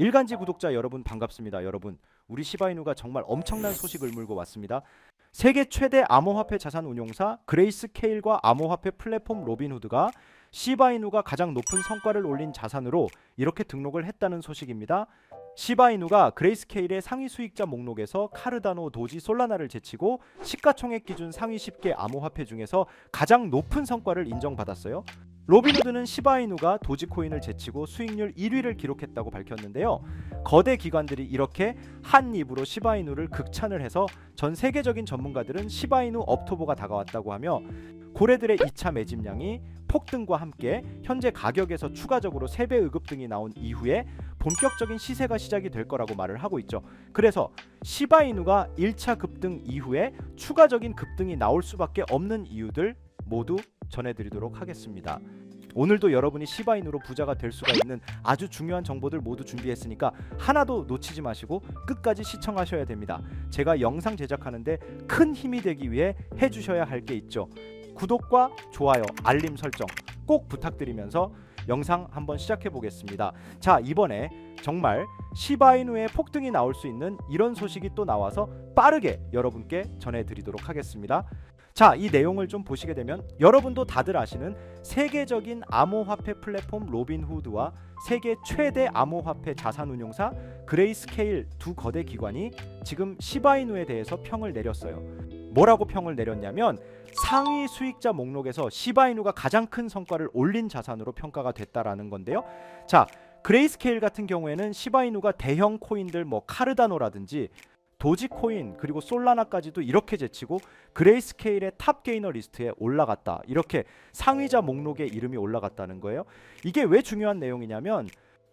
일간지 구독자 여러분 반갑습니다. 여러분, 우리 시바이누가 정말 엄청난 소식을 물고 왔습니다. 세계 최대 암호화폐 자산 운용사 그레이스 케일과 암호화폐 플랫폼 로빈후드가 시바이누가 가장 높은 성과를 올린 자산으로 이렇게 등록을 했다는 소식입니다. 시바이누가 그레이스케일의 상위 수익자 목록에서 카르다노, 도지, 솔라나를 제치고 시가총액 기준 상위 10개 암호화폐 중에서 가장 높은 성과를 인정받았어요. 로빈후드는 시바이누가 도지코인을 제치고 수익률 1위를 기록했다고 밝혔는데요. 거대 기관들이 이렇게 한 입으로 시바이누를 극찬을 해서 전 세계적인 전문가들은 시바이누 업토보가 다가왔다고 하며 고래들의 2차 매집량이 폭등과 함께 현재 가격에서 추가적으로 3배 의급 등이 나온 이후에 본격적인 시세가 시작이 될 거라고 말을 하고 있죠. 그래서 시바이누가 1차 급등 이후에 추가적인 급등이 나올 수밖에 없는 이유들 모두 전해드리도록 하겠습니다. 오늘도 여러분이 시바인으로 부자가 될 수가 있는 아주 중요한 정보들 모두 준비했으니까 하나도 놓치지 마시고 끝까지 시청하셔야 됩니다. 제가 영상 제작하는데 큰 힘이 되기 위해 해주셔야 할 게 있죠. 구독과 좋아요, 알림 설정 꼭 부탁드리면서 영상 한번 시작해 보겠습니다. 자 이번에 정말 시바이누의 폭등이 나올 수 있는 이런 소식이 또 나와서 빠르게 여러분께 전해드리도록 하겠습니다. 자, 이 내용을 좀 보시게 되면 여러분도 다들 아시는 세계적인 암호화폐 플랫폼 로빈후드와 세계 최대 암호화폐 자산운용사 그레이스케일 두 거대 기관이 지금 시바이누에 대해서 평을 내렸어요. 뭐라고 평을 내렸냐면 상위 수익자 목록에서 시바이누가 가장 큰 성과를 올린 자산으로 평가가 됐다라는 건데요. 자, 그레이스케일 같은 경우에는 시바이누가 대형 코인들 뭐 카르다노라든지 도지코인 그리고 솔라나까지도 이렇게 제치고 그레이스케일의 탑 게이너 리스트에 올라갔다. 이렇게 상위자 목록에 이름이 올라갔다는 거예요. 이게 왜 중요한 내용이냐면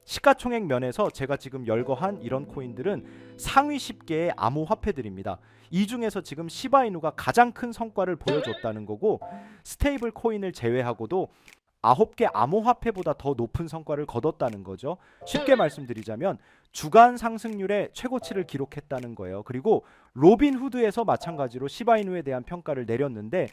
시가총액 면에서 제가 지금 열거한 이런 코인들은 상위 10개의 암호화폐들입니다. 이 중에서 지금 시바이누가 가장 큰 성과를 보여줬다는 거고 스테이블 코인을 제외하고도 아홉 개 암호화폐보다 더 높은 성과를 거뒀다는 거죠. 쉽게 말씀드리자면 주간 상승률의 최고치를 기록했다는 거예요. 그리고 로빈 후드에서 마찬가지로 시바이누에 대한 평가를 내렸는데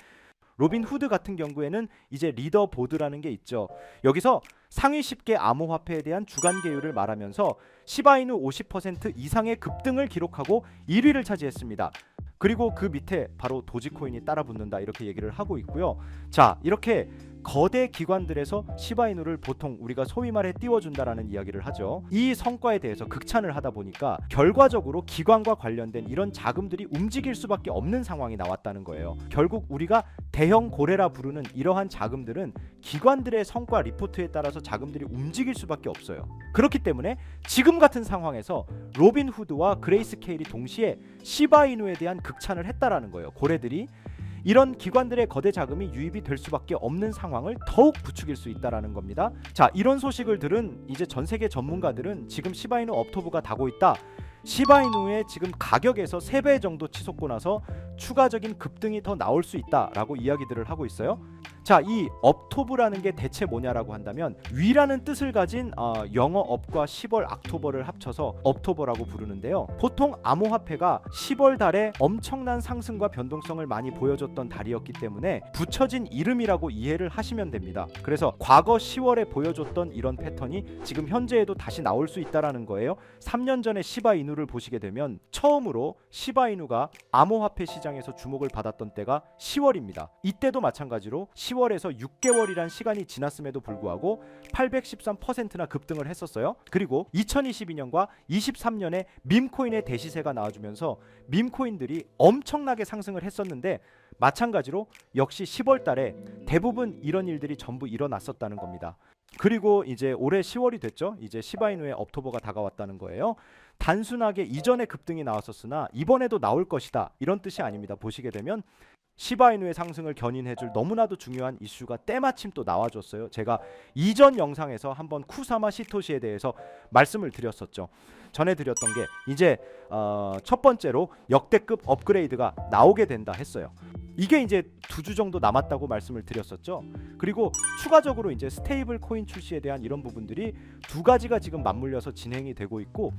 로빈 후드 같은 경우에는 이제 리더 보드라는 게 있죠. 여기서 상위 10개 암호화폐에 대한 주간 계율을 말하면서 시바이누 50% 이상의 급등을 기록하고 1위를 차지했습니다. 그리고 그 밑에 바로 도지코인이 따라 붙는다 이렇게 얘기를 하고 있고요. 자, 이렇게 거대 기관들에서 시바이누를 보통 우리가 소위 말해 띄워준다라는 이야기를 하죠. 이 성과에 대해서 극찬을 하다 보니까 결과적으로 기관과 관련된 이런 자금들이 움직일 수밖에 없는 상황이 나왔다는 거예요. 결국 우리가 대형 고래라 부르는 이러한 자금들은 기관들의 성과 리포트에 따라서 자금들이 움직일 수밖에 없어요. 그렇기 때문에 지금 같은 상황에서 로빈 후드와 그레이스 케일이 동시에 시바이누에 대한 극찬을 했다라는 거예요. 고래들이 이런 기관들의 거대 자금이 유입이 될 수밖에 없는 상황을 더욱 부추길 수 있다라는 겁니다. 자, 이런 소식을 들은 이제 전 세계 전문가들은 지금 시바이누 업토브가 다고 있다. 시바이누의 지금 가격에서 3배 정도 치솟고 나서 추가적인 급등이 더 나올 수 있다라고 이야기들을 하고 있어요. 자, 이 업토브라는 게 대체 뭐냐라고 한다면 위라는 뜻을 가진 어, 영어 업과 10월 악토버를 합쳐서 업토버라고 부르는데요. 보통 암호화폐가 10월 달에 엄청난 상승과 변동성을 많이 보여줬던 달이었기 때문에 붙여진 이름이라고 이해를 하시면 됩니다. 그래서 과거 10월에 보여줬던 이런 패턴이 지금 현재에도 다시 나올 수 있다라는 거예요. 3년 전에 시바이누를 보시게 되면 처음으로 시바이누가 암호화폐 시장에서 주목을 받았던 때가 10월입니다. 이때도 마찬가지로 10 월에서 6개월이란 시간이 지났음에도 불구하고 813%나 급등을 했었어요. 그리고 2022년과 23년에 밈코인의 대시세가 나와주면서 밈코인들이 엄청나게 상승을 했었는데 마찬가지로 역시 10월 달에 대부분 이런 일들이 전부 일어났었다는 겁니다. 그리고 이제 올해 10월이 됐죠. 이제 시바이누의 업토버가 다가왔다는 거예요. 단순하게 이전에 급등이 나왔었으나 이번에도 나올 것이다. 이런 뜻이 아닙니다. 보시게 되면 시바이누의 상승을 견인해줄 너무나도 중요한 이슈가 때마침 또 나와줬어요. 제가 이전 영상에서 한번 쿠사마 시토시에 대해서 말씀을 드렸었죠. 전해드렸던 게 이제 어, 첫 번째로 역대급 업그레이드가 나오게 된다 했어요. 이게 이제 두 주 정도 남았다고 말씀을 드렸었죠. 그리고 추가적으로 이제 스테이블 코인 출시에 대한 이런 부분들이 두 가지가 지금 맞물려서 진행이 되고 있고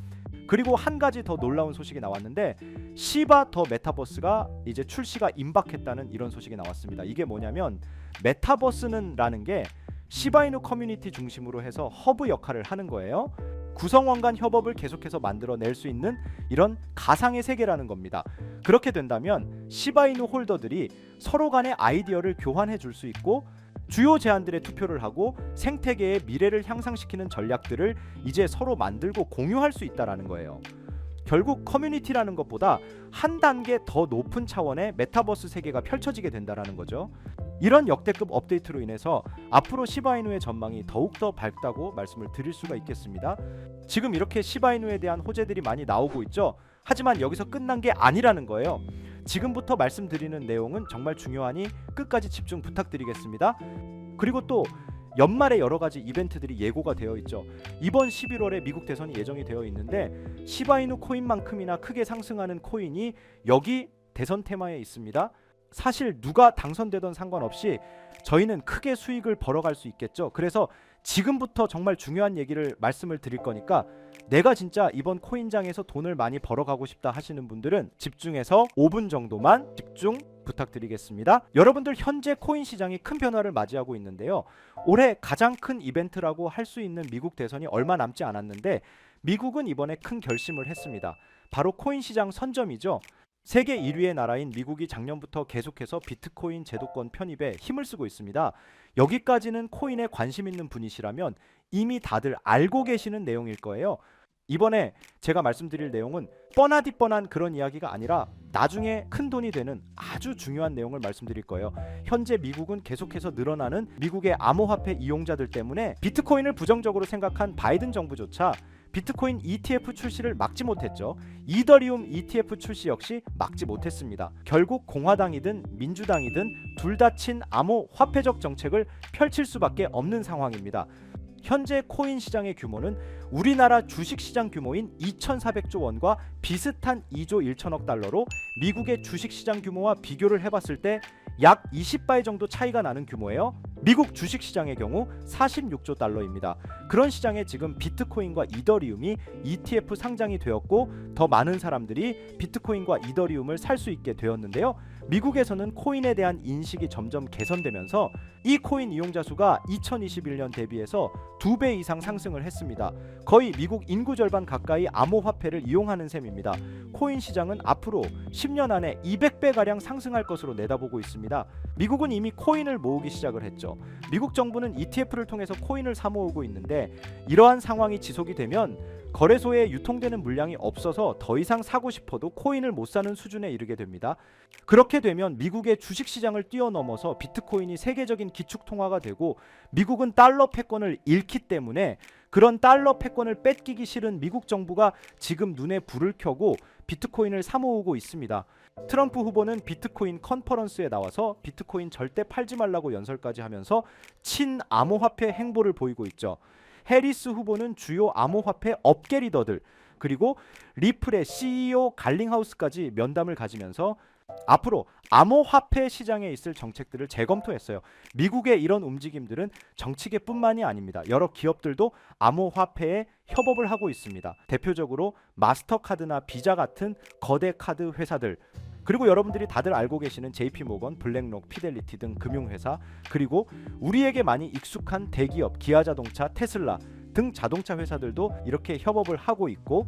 그리고 한 가지 더 놀라운 소식이 나왔는데 시바 더 메타버스가 이제 출시가 임박했다는 이런 소식이 나왔습니다. 이게 뭐냐면 메타버스는라는 게 시바이누 커뮤니티 중심으로 해서 허브 역할을 하는 거예요. 구성원 간 협업을 계속해서 만들어낼 수 있는 이런 가상의 세계라는 겁니다. 그렇게 된다면 시바이누 홀더들이 서로 간의 아이디어를 교환해 줄 수 있고 주요 제안들에 투표를 하고 생태계의 미래를 향상시키는 전략들을 이제 서로 만들고 공유할 수 있다라는 거예요. 결국 커뮤니티라는 것보다 한 단계 더 높은 차원의 메타버스 세계가 펼쳐지게 된다라는 거죠. 이런 역대급 업데이트로 인해서 앞으로 시바이누의 전망이 더욱더 밝다고 말씀을 드릴 수가 있겠습니다. 지금 이렇게 시바이누에 대한 호재들이 많이 나오고 있죠. 하지만 여기서 끝난 게 아니라는 거예요. 지금부터 말씀드리는 내용은 정말 중요하니 끝까지 집중 부탁드리겠습니다. 그리고 또 연말에 여러 가지 이벤트들이 예고가 되어 있죠. 이번 11월에 미국 대선이 예정이 되어 있는데 시바이누 코인만큼이나 크게 상승하는 코인이 여기 대선 테마에 있습니다. 사실 누가 당선되던 상관없이 저희는 크게 수익을 벌어갈 수 있겠죠. 그래서 지금부터 정말 중요한 얘기를 말씀을 드릴 거니까 내가 진짜 이번 코인장에서 돈을 많이 벌어가고 싶다 하시는 분들은 집중해서 5분 정도만 집중 부탁드리겠습니다. 여러분들 현재 코인 시장이 큰 변화를 맞이하고 있는데요. 올해 가장 큰 이벤트라고 할 수 있는 미국 대선이 얼마 남지 않았는데 미국은 이번에 큰 결심을 했습니다. 바로 코인 시장 선점이죠. 세계 1위의 나라인 미국이 작년부터 계속해서 비트코인 제도권 편입에 힘을 쓰고 있습니다. 여기까지는 코인에 관심 있는 분이시라면 이미 다들 알고 계시는 내용일 거예요. 이번에 제가 말씀드릴 내용은 뻔하디 뻔한 그런 이야기가 아니라 나중에 큰 돈이 되는 아주 중요한 내용을 말씀드릴 거예요. 현재 미국은 계속해서 늘어나는 미국의 암호화폐 이용자들 때문에 비트코인을 부정적으로 생각한 바이든 정부조차 비트코인 ETF 출시를 막지 못했죠. 이더리움 ETF 출시 역시 막지 못했습니다. 결국 공화당이든 민주당이든 둘 다 친 암호 화폐적 정책을 펼칠 수밖에 없는 상황입니다. 현재 코인 시장의 규모는 우리나라 주식 시장 규모인 2,400조 원과 비슷한 2조 1천억 달러로 미국의 주식 시장 규모와 비교를 해봤을 때 약 20배 정도 차이가 나는 규모예요. 미국 주식 시장의 경우 46조 달러입니다. 그런 시장에 지금 비트코인과 이더리움이 ETF 상장이 되었고 더 많은 사람들이 비트코인과 이더리움을 살 수 있게 되었는데요. 미국에서는 코인에 대한 인식이 점점 개선되면서 이 코인 이용자 수가 2021년 대비해서 두 배 이상 상승을 했습니다. 거의 미국 인구 절반 가까이 암호화폐를 이용하는 셈입니다. 코인 시장은 앞으로 10년 안에 200배 가량 상승할 것으로 내다보고 있습니다. 미국은 이미 코인을 모으기 시작을 했죠. 미국 정부는 ETF를 통해서 코인을 사 모으고 있는데 이러한 상황이 지속이 되면 거래소에 유통되는 물량이 없어서 더 이상 사고 싶어도 코인을 못 사는 수준에 이르게 됩니다. 그렇게 되면 미국의 주식 시장을 뛰어넘어서 비트코인이 세계적인 기축 통화가 되고 미국은 달러 패권을 잃기 때문에 그런 달러 패권을 뺏기기 싫은 미국 정부가 지금 눈에 불을 켜고 비트코인을 사모으고 있습니다. 트럼프 후보는 비트코인 컨퍼런스에 나와서 비트코인 절대 팔지 말라고 연설까지 하면서 친 암호화폐 행보를 보이고 있죠. 해리스 후보는 주요 암호화폐 업계 리더들 그리고 리플의 CEO 갈링하우스까지 면담을 가지면서 앞으로 암호화폐 시장에 있을 정책들을 재검토했어요. 미국의 이런 움직임들은 정치계뿐만이 아닙니다. 여러 기업들도 암호화폐에 협업을 하고 있습니다. 대표적으로 마스터카드나 비자 같은 거대 카드 회사들 그리고 여러분들이 다들 알고 계시는 JP 모건, 블랙록, 피델리티 등 금융회사 그리고 우리에게 많이 익숙한 대기업 기아자동차, 테슬라 등 자동차 회사들도 이렇게 협업을 하고 있고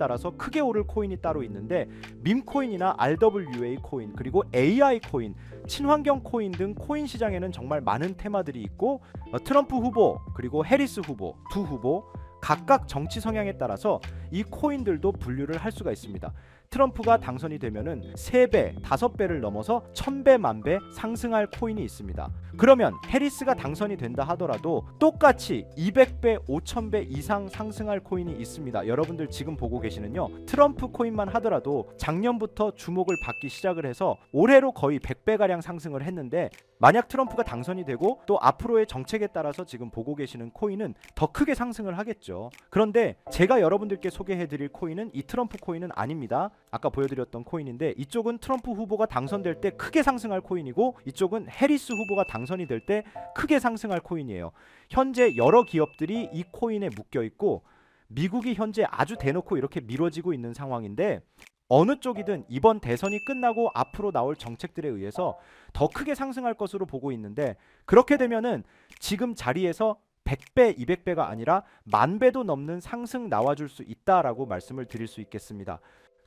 따라서 크게 오를 코인이 따로 있는데 밈코인이나 RWA 코인 그리고 AI 코인, 친환경 코인 등 코인 시장에는 정말 많은 테마들이 있고 어, 트럼프 후보 그리고 해리스 후보 두 후보 각각 정치 성향에 따라서 이 코인들도 분류를 할 수가 있습니다. 트럼프가 당선이 되면은 3배, 5배를 넘어서 1000배, 만배 상승할 코인이 있습니다. 그러면 해리스가 당선이 된다 하더라도 똑같이 200배, 5000배 이상 상승할 코인이 있습니다. 여러분들 지금 보고 계시는요. 트럼프 코인만 하더라도 작년부터 주목을 받기 시작을 해서 올해로 거의 100배 가량 상승을 했는데 만약 트럼프가 당선이 되고 또 앞으로의 정책에 따라서 지금 보고 계시는 코인은 더 크게 상승을 하겠죠. 그런데 제가 여러분들께 소개해 드릴 코인은 이 트럼프 코인은 아닙니다. 아까 보여드렸던 코인인데 이쪽은 트럼프 후보가 당선될 때 크게 상승할 코인이고 이쪽은 해리스 후보가 당선이 될 때 크게 상승할 코인이에요. 현재 여러 기업들이 이 코인에 묶여 있고 미국이 현재 아주 대놓고 이렇게 미뤄지고 있는 상황인데 어느 쪽이든 이번 대선이 끝나고 앞으로 나올 정책들에 의해서 더 크게 상승할 것으로 보고 있는데 그렇게 되면은 지금 자리에서 100배, 200배가 아니라 만 배도 넘는 상승 나와줄 수 있다라고 말씀을 드릴 수 있겠습니다.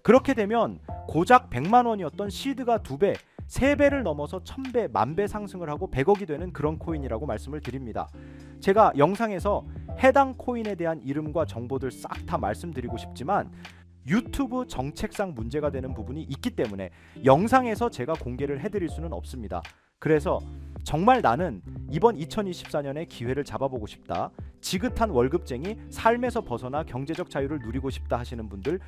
그렇게 되면 고작 100만 원이었던 시드가 두 배, 세 배를 넘어서 1000배, 만배 상승을 하고 100억이 되는 그런 코인이라고 말씀을 드립니다. 제가 영상에서 해당 코인에 대한 이름과 정보들 싹 다 말씀드리고 싶지만 유튜브 정책상 문제가 되는 부분이 있기 때문에 영상에서 제가 공개를 해드릴 수는 없습니다. 그래서 정말 나는 이번 2024년에 기회를 잡아보고 싶다. 지긋한 월급쟁이 삶에서 벗어나 경제적 자유를 누리고 싶다 하시는 분들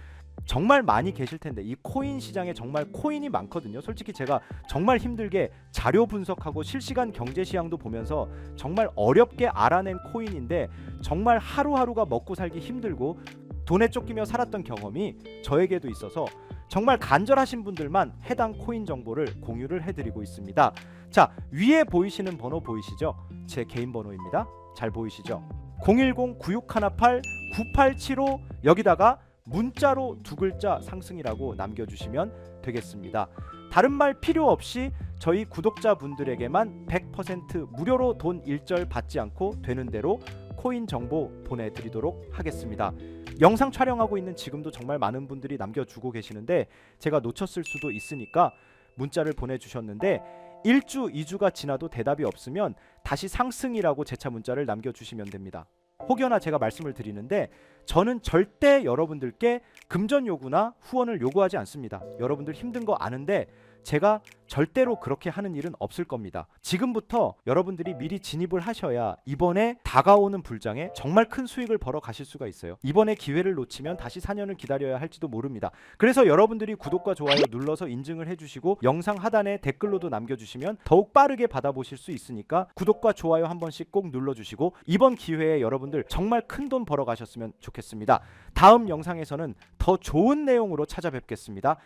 정말 많이 계실 텐데 이 코인 시장에 정말 코인이 많거든요. 솔직히 제가 정말 힘들게 자료 분석하고 실시간 경제 시황도 보면서 정말 어렵게 알아낸 코인인데 정말 하루하루가 먹고 살기 힘들고 돈에 쫓기며 살았던 경험이 저에게도 있어서 정말 간절하신 분들만 해당 코인 정보를 공유를 해드리고 있습니다. 자 위에 보이시는 번호 보이시죠? 제 개인 번호입니다. 잘 보이시죠? 010-9618-9875 여기다가 문자로 두 글자 상승이라고 남겨주시면 되겠습니다. 다른 말 필요 없이 저희 구독자분들에게만 100% 무료로 돈 일절 받지 않고 되는 대로 코인 정보 보내드리도록 하겠습니다. 영상 촬영하고 있는 지금도 정말 많은 분들이 남겨주고 계시는데 제가 놓쳤을 수도 있으니까 문자를 보내주셨는데 1주, 2주가 지나도 대답이 없으면 다시 상승이라고 재차 문자를 남겨주시면 됩니다. 혹여나 제가 말씀을 드리는데 저는 절대 여러분들께 금전 요구나 후원을 요구하지 않습니다. 여러분들 힘든 거 아는데 제가 절대로 그렇게 하는 일은 없을 겁니다. 지금부터 여러분들이 미리 진입을 하셔야 이번에 다가오는 불장에 정말 큰 수익을 벌어 가실 수가 있어요. 이번에 기회를 놓치면 다시 4년을 기다려야 할지도 모릅니다. 그래서 여러분들이 구독과 좋아요 눌러서 인증을 해주시고 영상 하단에 댓글로도 남겨주시면 더욱 빠르게 받아보실 수 있으니까 구독과 좋아요 한 번씩 꼭 눌러주시고 이번 기회에 여러분들 정말 큰 돈 벌어 가셨으면 좋겠습니다. 다음 영상에서는 더 좋은 내용으로 찾아뵙겠습니다.